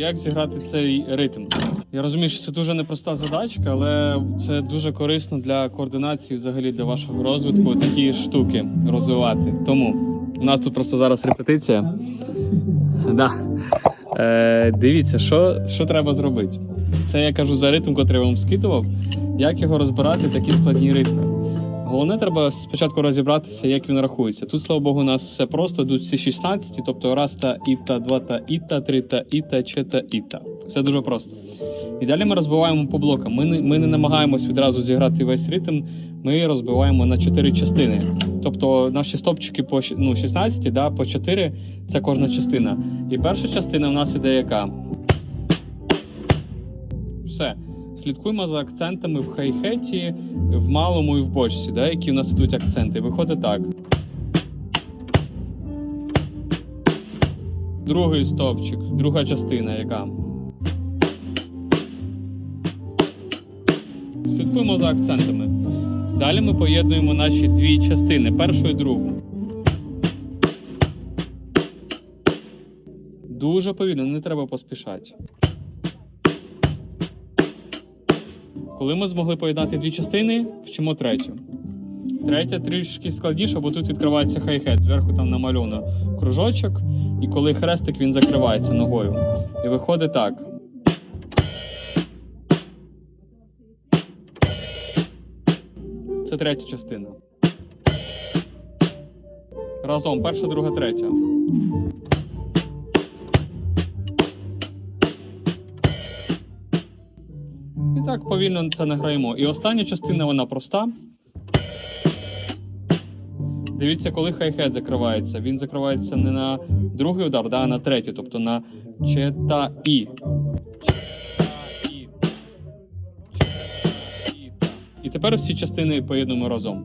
як зіграти цей ритм. Я розумію, що це дуже непроста задачка, але це дуже корисно для координації, взагалі для вашого розвитку, такі штуки розвивати. Тому у нас тут просто зараз репетиція. Да. Е, дивіться, що, що треба зробити. Це я кажу за ритм, котрий я вам скидував. Як його розбирати, такі складні ритми. Головне, треба спочатку розібратися, як він рахується. Тут, слава Богу, у нас все просто, йдуть всі 16, тобто раз та іта, два та іта, три та іта, чи та іта. Все дуже просто. І далі ми розбиваємо по блокам. Ми не, ми не намагаємось відразу зіграти весь ритм, ми розбиваємо на 4 частини. Тобто наші стопчики по ну, 16, да, по 4 це кожна частина. І перша частина в нас іде яка? Все. Слідкуємо за акцентами в хай-хеті, в малому і в бочці, да, які у нас ідуть акценти. Виходить так. Другий стовпчик, друга частина яка. Слідкуємо за акцентами. Далі ми поєднуємо наші дві частини, першу і другу. Дуже повільно, не треба поспішати. Коли ми змогли поєднати дві частини, вчимо третю. Третя трішки складніша, бо тут відкривається хай-хет. Зверху там намальовано кружочок, і коли хрестик він закривається ногою. І виходить так. Це третя частина. Разом перша, друга, третя. Так повільно це награємо. І остання частина вона проста. Дивіться, коли хай-хет закривається. Він закривається не на другий удар, да, а на третій, тобто на чета і. І тепер всі частини поєднуємо разом.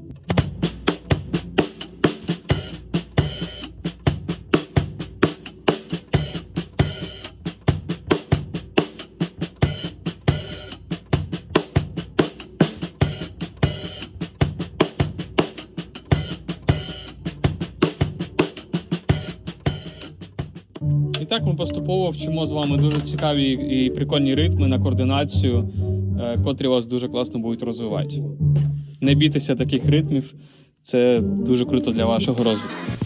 І так ми поступово вчимо з вами дуже цікаві і прикольні ритми на координацію, е, котрі вас дуже класно будуть розвивати. Не бійтеся таких ритмів, це дуже круто для вашого розвитку.